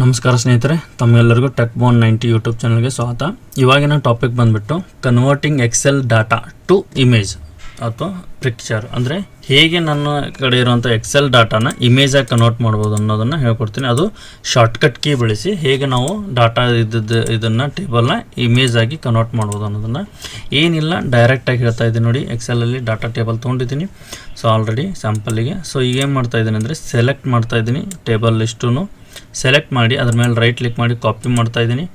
ನಮಸ್ಕಾರ ಸ್ನೇಹಿತರೆ, ತಮ್ಮೆಲ್ಲರಿಗೂ ಟೆಕ್ ಬೋನ್ ನೈಂಟಿ ಯೂಟ್ಯೂಬ್ ಚಾನಲ್ಗೆ ಸ್ವಾಗತ. ಇವಾಗಿನ ಟಾಪಿಕ್ ಬಂದುಬಿಟ್ಟು converting Excel data to image ಅಥವಾ ಪಿಕ್ಚರ್ ಅಂದರೆ ಹೇಗೆ ನನ್ನ ಕಡೆ ಇರುವಂಥ ಎಕ್ಸೆಲ್ ಡಾಟಾನ ಇಮೇಜಾಗಿ ಕನ್ವರ್ಟ್ ಮಾಡ್ಬೋದು ಅನ್ನೋದನ್ನು ಹೇಳ್ಕೊಡ್ತೀನಿ. ಅದು ಶಾರ್ಟ್ಕಟ್ ಕೀ ಬಳಸಿ ಹೇಗೆ ನಾವು ಡಾಟಾ ಇದ್ದದ್ದು, ಇದನ್ನು ಟೇಬಲ್ನ ಇಮೇಜಾಗಿ ಕನ್ವರ್ಟ್ ಮಾಡ್ಬೋದು ಅನ್ನೋದನ್ನು. ಏನಿಲ್ಲ ಡೈರೆಕ್ಟಾಗಿ ಹೇಳ್ತಾ ಇದ್ದೀನಿ ನೋಡಿ. ಎಕ್ಸೆಲಲ್ಲಿ ಡಾಟಾ ಟೇಬಲ್ ತೊಗೊಂಡಿದ್ದೀನಿ. ಸೊ ಆಲ್ರೆಡಿ ಸ್ಯಾಂಪಲ್ಲಿಗೆ ಸೊ ಈಗ ಏನು ಮಾಡ್ತಾ ಇದ್ದೀನಿ ಅಂದರೆ ಸೆಲೆಕ್ಟ್ ಮಾಡ್ತಾ ಇದ್ದೀನಿ ಟೇಬಲ್ ಲಿಸ್ಟು ಸೆಲೆಕ್ಟ್ ಮಾಡಿ, ಅದ್ರ ಮೇಲೆ ರೈಟ್ ಕ್ಲಿಕ್ ಮಾಡಿ ಕಾಪಿ ಮಾಡ್ತಾ ಇದ್ದೀನಿ.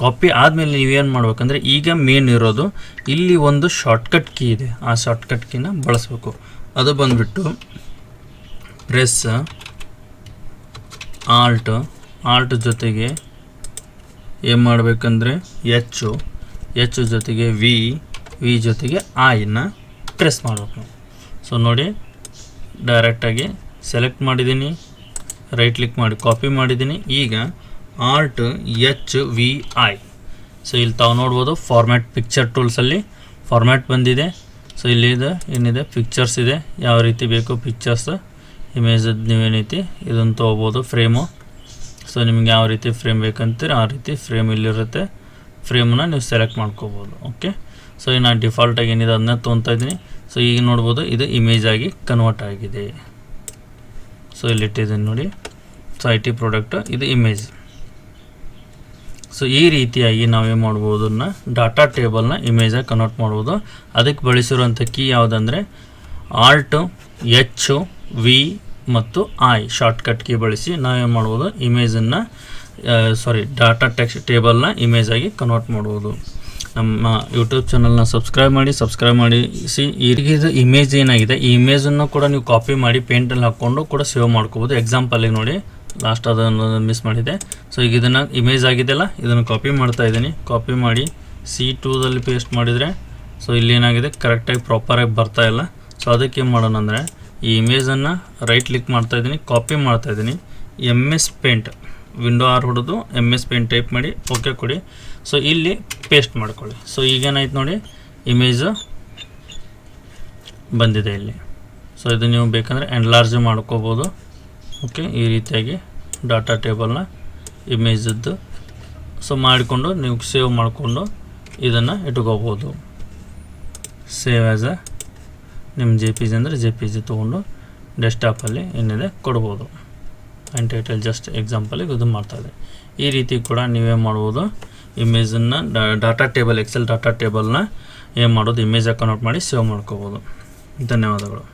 ಕಾಪಿ ಆದಮೇಲೆ ನೀವೇನು ಮಾಡ್ಬೇಕಂದ್ರೆ, ಈಗ ಮೇನ್ ಇರೋದು, ಇಲ್ಲಿ ಒಂದು ಶಾರ್ಟ್ಕಟ್ ಕೀ ಇದೆ. ಆ ಶಾರ್ಟ್ಕಟ್ ಕೀನ ಬಳಸಬೇಕು. ಅದು ಬಂದ್ಬಿಟ್ಟು ಪ್ರೆಸ್ ಆಲ್ಟ್ ಆಲ್ಟ್ ಜೊತೆಗೆ ಏನು ಮಾಡಬೇಕಂದ್ರೆ ಎಚ್ಚು ಎಚ್ ಜೊತೆಗೆ ವಿ ವಿ ಜೊತೆಗೆ ಆಯ್ನ ಪ್ರೆಸ್ ಮಾಡಬೇಕು. ಸೊ ನೋಡಿ ಡೈರೆಕ್ಟಾಗಿ ಸೆಲೆಕ್ಟ್ ಮಾಡಿದ್ದೀನಿ. ರೈಟ್ ಕ್ಲಿಕ್ ಮಾಡಿ ಕಾಪಿ ಮಾಡಿದ್ದೀನಿ. ಈಗ Alt H V I so ಇಲ್ಲಿ ತಾವು ನೋಡ್ಬೋದು ಫಾರ್ಮ್ಯಾಟ್ ಪಿಕ್ಚರ್ ಟೂಲ್ಸಲ್ಲಿ ಫಾರ್ಮ್ಯಾಟ್ ಬಂದಿದೆ. ಸೊ ಇಲ್ಲಿ ಇದೆ, ಏನಿದೆ? ಪಿಕ್ಚರ್ಸ್ ಇದೆ. ಯಾವ ರೀತಿ ಬೇಕು ಪಿಕ್ಚರ್ಸ್ ಇಮೇಜದ್ದು ನೀವೇನೈತಿ ಇದನ್ನು ತೊಗೋಬೋದು ಫ್ರೇಮು ಸೊ ನಿಮ್ಗೆ ಯಾವ ರೀತಿ ಫ್ರೇಮ್ ಬೇಕಂತೀರಿ ಆ ರೀತಿ ಫ್ರೇಮ್ ಇಲ್ಲಿರುತ್ತೆ. ಫ್ರೇಮನ್ನ ನೀವು ಸೆಲೆಕ್ಟ್ ಮಾಡ್ಕೋಬೋದು ಓಕೆ ಸೊ ಈಗ ನಾನು ಡಿಫಾಲ್ಟಾಗಿ ಏನಿದೆ? ಅದನ್ನ ತೊಗೊತಾ ಇದ್ದೀನಿ. ಸೊ ಈಗ ನೋಡ್ಬೋದು, ಇದು ಇಮೇಜ್ ಆಗಿ ಕನ್ವರ್ಟ್ ಆಗಿದೆ. ಸೊ ಇಲ್ಲಿ ಇಟ್ಟಿದ್ದೀನಿ ನೋಡಿ. ಸೊ ಐ ಟಿ ಪ್ರಾಡಕ್ಟ್ ಇದು ಇಮೇಜ್ ಸೊ ಈ ರೀತಿಯಾಗಿ ನಾವೇನು ಮಾಡ್ಬೋದು ಅದನ್ನ ಡಾಟಾ ಟೇಬಲ್ನ ಇಮೇಜಾಗಿ ಕನ್ವರ್ಟ್ ಮಾಡ್ಬೋದು. ಅದಕ್ಕೆ ಬಳಸಿರುವಂಥ ಕೀ ಯಾವುದಂದರೆ ಆಲ್ಟು ಎಚ್ ವಿ ಮತ್ತು ಐ ಶಾರ್ಟ್ಕಟ್ ಕೀ ಬಳಸಿ ನಾವೇನು ಮಾಡ್ಬೋದು ಇಮೇಜನ್ನು ಸಾರಿ ಡಾಟಾ ಟೆಕ್ಸ್ಟ್ ಟೇಬಲ್ನ ಇಮೇಜಾಗಿ ಕನ್ವರ್ಟ್ ಮಾಡ್ಬೋದು. ನಮ್ಮ ಯೂಟ್ಯೂಬ್ ಚಾನಲ್ನ ಸಬ್ಸ್ಕ್ರೈಬ್ ಮಾಡಿ ಸಬ್ಸ್ಕ್ರೈಬ್ ಮಾಡಿ ಸಿ ಈಗ ಇದು ಇಮೇಜ್ ಏನಾಗಿದೆ, ಈ ಇಮೇಜನ್ನು ಕೂಡ ನೀವು ಕಾಪಿ ಮಾಡಿ ಪೇಂಟಲ್ಲಿ ಹಾಕ್ಕೊಂಡು ಕೂಡ ಸೇವ್ ಮಾಡ್ಕೋಬೋದು. ಎಕ್ಸಾಂಪಲಿಗೆ ನೋಡಿ ಲಾಸ್ಟ್ ಅದನ್ನು ಮಿಸ್ ಮಾಡಿದೆ. ಸೊ ಈಗ ಇದನ್ನು ಇಮೇಜ್ ಆಗಿದೆಯಲ್ಲ, ಇದನ್ನು ಕಾಪಿ ಮಾಡ್ತಾ ಇದ್ದೀನಿ. ಕಾಪಿ ಮಾಡಿ ಸಿ ಟೂದಲ್ಲಿ ಪೇಸ್ಟ್ ಮಾಡಿದರೆ ಸೊ ಇಲ್ಲಿ ಏನಾಗಿದೆ ಕರೆಕ್ಟಾಗಿ ಪ್ರಾಪರಾಗಿ ಬರ್ತಾ ಇಲ್ಲ. ಸೊ ಅದಕ್ಕೆ ಏನು ಮಾಡೋಣ ಅಂದರೆ, ಈ ಇಮೇಜನ್ನು ರೈಟ್ ಕ್ಲಿಕ್ ಮಾಡ್ತಾ ಇದ್ದೀನಿ ಕಾಪಿ ಮಾಡ್ತಾಯಿದ್ದೀನಿ M S Paint window R ಹೊಡೆದು ಎಂ ಎಸ್ ಪೇಂಟ್ ಟೈಪ್ ಮಾಡಿ ಓಕೆ ಕೊಡಿ. ಸೊ ಇಲ್ಲಿ ಪೇಸ್ಟ್ ಮಾಡ್ಕೊಳ್ಳಿ. ಸೊ ಈಗೇನಾಯ್ತು ನೋಡಿ ಇಮೇಜ್ ಬಂದಿದೆ ಇಲ್ಲಿ. ಸೊ ಇದು ನೀವು ಬೇಕಂದರೆ ಎನ್ಲಾರ್ಜ್ ಮಾಡ್ಕೋಬೋದು. ಓಕೆ ಈ ರೀತಿಯಾಗಿ ಡಾಟಾ ಟೇಬಲ್ನ ಇಮೇಜದ್ದು ಸೊ ಮಾಡಿಕೊಂಡು ನೀವು ಸೇವ್ ಮಾಡಿಕೊಂಡು ಇದನ್ನು ಇಟ್ಕೋಬೋದು. ಸೇವ್ ಆ್ಯಸ್ ಅ ನಿಮ್ಮ ಜೆ ಪಿ ಜಿ ಅಂದರೆ ಜೆ ಪಿ ಜಿ ತೊಗೊಂಡು ಡೆಸ್ಕ್ಟಾಪಲ್ಲಿ ಏನಿದೆ ಕೊಡ್ಬೋದು. ಆ್ಯಂಡ್ ಟೈಟಲ್ ಜಸ್ಟ್ ಎಕ್ಸಾಂಪಲಿಗೆ ಇದು ಮಾಡ್ತಾಯಿದೆ ಈ ರೀತಿ ಕೂಡ ನೀವೇ ಮಾಡ್ಬೋದು. ಇಮೇಜನ್ನು ಡಾಟಾ ಟೇಬಲ್ ಎಕ್ಸೆಲ್ ಡಾಟಾ ಟೇಬಲ್ನ ಏನು ಮಾಡೋದು? ಇಮೇಜಾಗಿ ಕನ್ವರ್ಟ್ ಮಾಡಿ ಸೇವ್ ಮಾಡ್ಕೋಬೋದು. ಧನ್ಯವಾದಗಳು.